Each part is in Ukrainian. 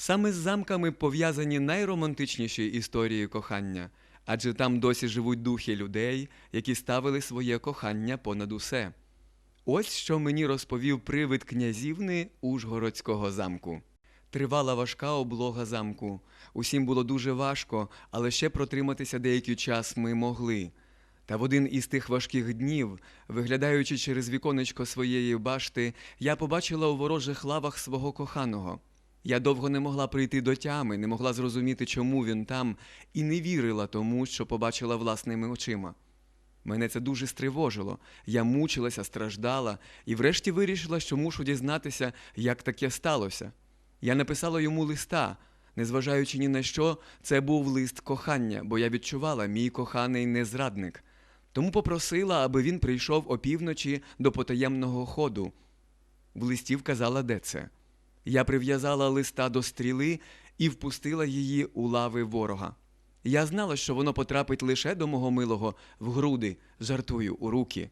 Саме з замками пов'язані найромантичніші історії кохання, адже там досі живуть духи людей, які ставили своє кохання понад усе. Ось що мені розповів привид князівни Ужгородського замку. Тривала важка облога замку. Усім було дуже важко, але ще протриматися деякий час ми могли. Та в один із тих важких днів, виглядаючи через віконечко своєї башти, я побачила у ворожих лавах свого коханого. Я довго не могла прийти до тями, не могла зрозуміти, чому він там, і не вірила тому, що побачила власними очима. Мене це дуже стривожило. Я мучилася, страждала і врешті вирішила, що мушу дізнатися, як таке сталося. Я написала йому листа. Незважаючи ні на що, це був лист кохання, бо я відчувала, мій коханий не зрадник. Тому попросила, аби він прийшов опівночі до потаємного ходу. В листі вказала, де це. Я прив'язала листа до стріли і впустила її у лави ворога. Я знала, що воно потрапить лише до мого милого в груди, жартую, у руки.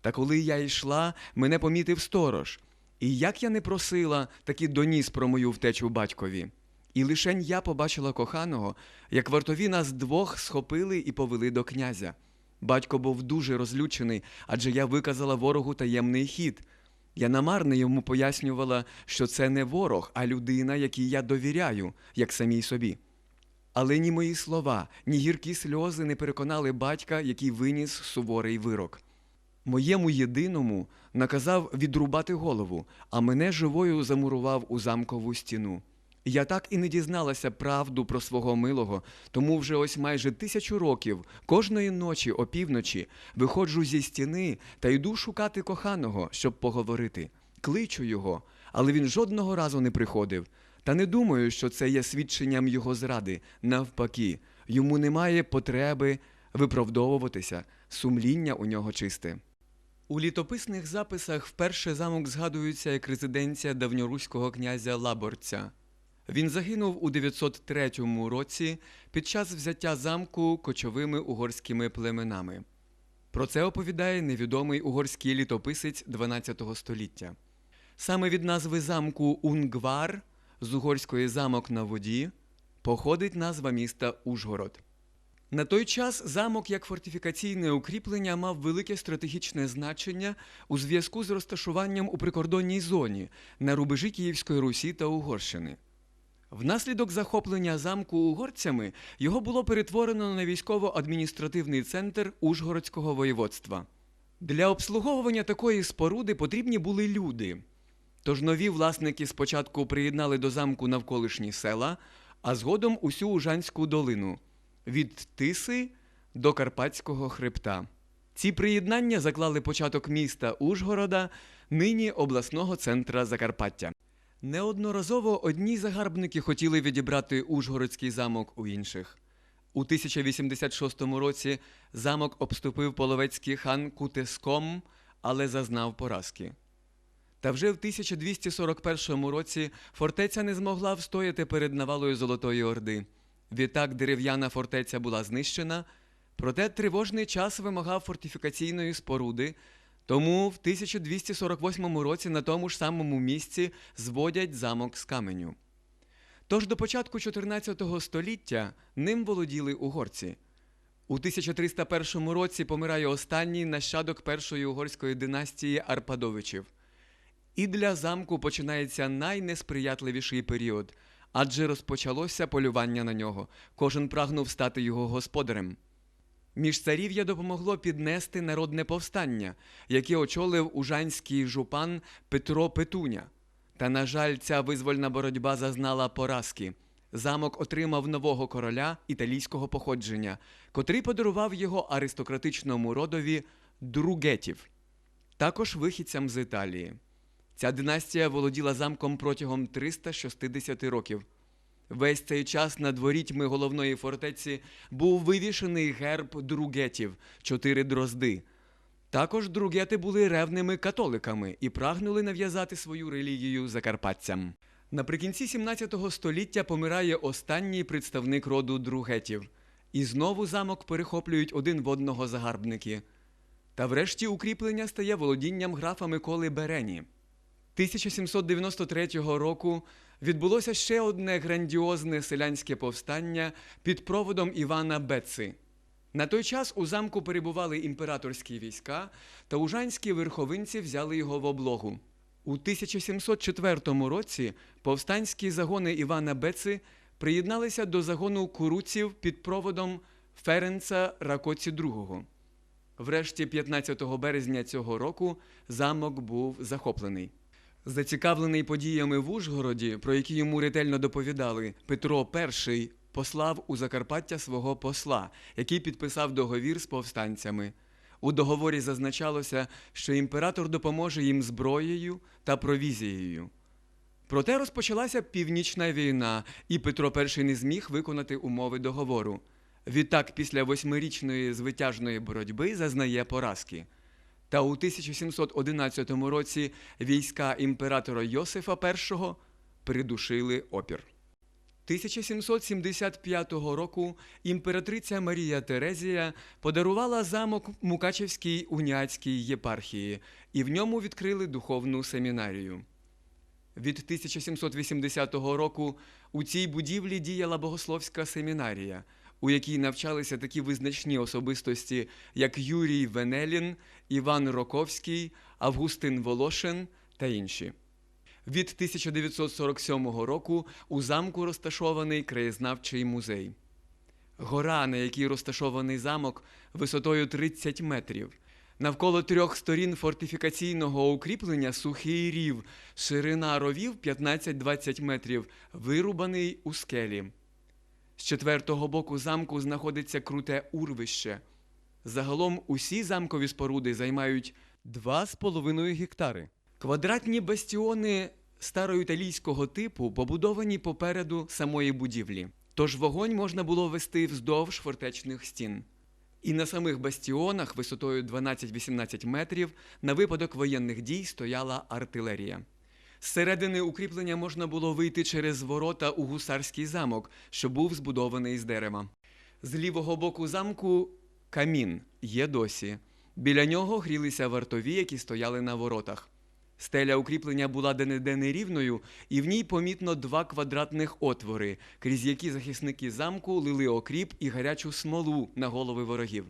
Та коли я йшла, мене помітив сторож. І як я не просила, таки доніс про мою втечу батькові. І лишень я побачила коханого, як вартові нас двох схопили і повели до князя. Батько був дуже розлючений, адже я виказала ворогу таємний хід. Я намарне йому пояснювала, що це не ворог, а людина, якій я довіряю, як самій собі. Але ні мої слова, ні гіркі сльози не переконали батька, який виніс суворий вирок. Моєму єдиному наказав відрубати голову, а мене живою замурував у замкову стіну. Я так і не дізналася правду про свого милого, тому вже ось майже тисячу років кожної ночі опівночі виходжу зі стіни та йду шукати коханого, щоб поговорити. Кличу його, але він жодного разу не приходив. Та не думаю, що це є свідченням його зради. Навпаки, йому немає потреби виправдовуватися, сумління у нього чисте. У літописних записах вперше замок згадується як резиденція давньоруського князя Лаборця. Він загинув у 903 році під час взяття замку кочовими угорськими племенами. Про це оповідає невідомий угорський літописець 12 століття. Саме від назви замку Унгвар з угорської замок на воді походить назва міста Ужгород. На той час замок як фортифікаційне укріплення мав велике стратегічне значення у зв'язку з розташуванням у прикордонній зоні на рубежі Київської Русі та Угорщини. Внаслідок захоплення замку угорцями його було перетворено на військово-адміністративний центр Ужгородського воєводства. Для обслуговування такої споруди потрібні були люди. Тож нові власники спочатку приєднали до замку навколишні села, а згодом усю Ужанську долину від Тиси до Карпатського хребта. Ці приєднання заклали початок міста Ужгорода, нині обласного центра Закарпаття. Неодноразово одні загарбники хотіли відібрати Ужгородський замок у інших. У 1086 році замок обступив половецький хан Кутеском, але зазнав поразки. Та вже в 1241 році фортеця не змогла встояти перед навалою Золотої Орди. Відтак дерев'яна фортеця була знищена, проте тривожний час вимагав фортифікаційної споруди, тому в 1248 році на тому ж самому місці зводять замок з каменю. Тож до початку 14 століття ним володіли угорці. У 1301 році помирає останній нащадок першої угорської династії Арпадовичів. І для замку починається найнесприятливіший період, адже розпочалося полювання на нього. Кожен прагнув стати його господарем. Міжцарів'я допомогло піднести народне повстання, яке очолив ужанський жупан Петро Петуня. Та, на жаль, ця визвольна боротьба зазнала поразки. Замок отримав нового короля італійського походження, котрий подарував його аристократичному родові Другетів, також вихідцям з Італії. Ця династія володіла замком протягом 360 років. Весь цей час над ворітьми головної фортеці був вивішений герб другетів чотири дрозди. Також другети були ревними католиками і прагнули нав'язати свою релігію закарпатцям. Наприкінці 17 століття помирає останній представник роду другетів, і знову замок перехоплюють один в одного загарбники. Та врешті укріплення стає володінням графа Миколи Берені. 1793 року відбулося ще одне грандіозне селянське повстання під проводом Івана Беци. На той час у замку перебували імператорські війська, та ужанські верховинці взяли його в облогу. У 1704 році повстанські загони Івана Беци приєдналися до загону куруців під проводом Ференца Ракоці II. Врешті 15 березня цього року замок був захоплений. Зацікавлений подіями в Ужгороді, про які йому ретельно доповідали, Петро І послав у Закарпаття свого посла, який підписав договір з повстанцями. У договорі зазначалося, що імператор допоможе їм зброєю та провізією. Проте розпочалася північна війна, і Петро І не зміг виконати умови договору. Відтак, після восьмирічної звитяжної боротьби зазнає поразки. Та у 1711 році війська імператора Йосифа І придушили опір. 1775 року імператриця Марія Терезія подарувала замок Мукачевській уніатській єпархії, і в ньому відкрили духовну семінарію. Від 1780 року у цій будівлі діяла богословська семінарія, у якій навчалися такі визначні особистості, як Юрій Венелін, Іван Роковський, Августин Волошин та інші. Від 1947 року у замку розташований краєзнавчий музей. Гора, на якій розташований замок, висотою 30 метрів. Навколо трьох сторін фортифікаційного укріплення сухий рів, ширина ровів 15-20 метрів, вирубаний у скелі. З четвертого боку замку знаходиться круте урвище. Загалом усі замкові споруди займають 2,5 гектари. Квадратні бастіони староіталійського типу побудовані попереду самої будівлі, тож вогонь можна було вести вздовж фортечних стін. І на самих бастіонах висотою 12-18 метрів на випадок воєнних дій стояла артилерія. Зсередини укріплення можна було вийти через ворота у гусарський замок, що був збудований з дерева. З лівого боку замку камін є досі. Біля нього грілися вартові, які стояли на воротах. Стеля укріплення була де-не-де нерівною, і в ній помітно два квадратних отвори, крізь які захисники замку лили окріп і гарячу смолу на голови ворогів.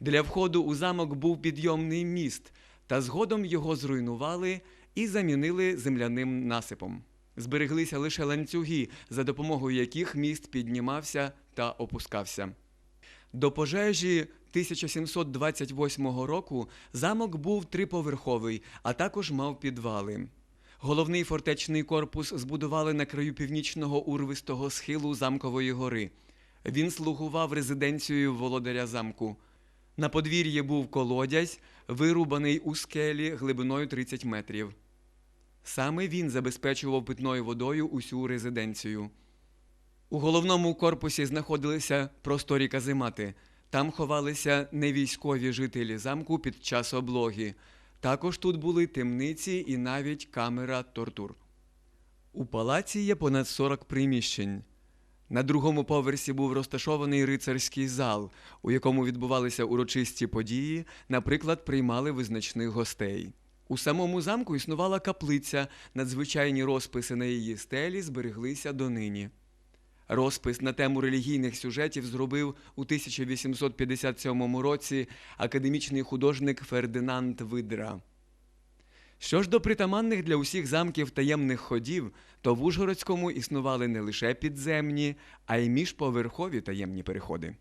Для входу у замок був підйомний міст, та згодом його зруйнували і замінили земляним насипом. Збереглися лише ланцюги, за допомогою яких міст піднімався та опускався. До пожежі 1728 року замок був триповерховий, а також мав підвали. Головний фортечний корпус збудували на краю північного урвистого схилу замкової гори. Він слугував резиденцією володаря замку. На подвір'ї був колодязь, вирубаний у скелі глибиною 30 метрів. Саме він забезпечував питною водою усю резиденцію. У головному корпусі знаходилися просторі каземати. Там ховалися невійськові жителі замку під час облоги. Також тут були темниці і навіть камера тортур. У палаці є понад 40 приміщень. На другому поверсі був розташований рицарський зал, у якому відбувалися урочисті події, наприклад, приймали визначних гостей. У самому замку існувала каплиця, надзвичайні розписи на її стелі збереглися донині. Розпис на тему релігійних сюжетів зробив у 1857 році академічний художник Фердинанд Видра. Що ж до притаманних для усіх замків таємних ходів, то в Ужгородському існували не лише підземні, а й міжповерхові таємні переходи.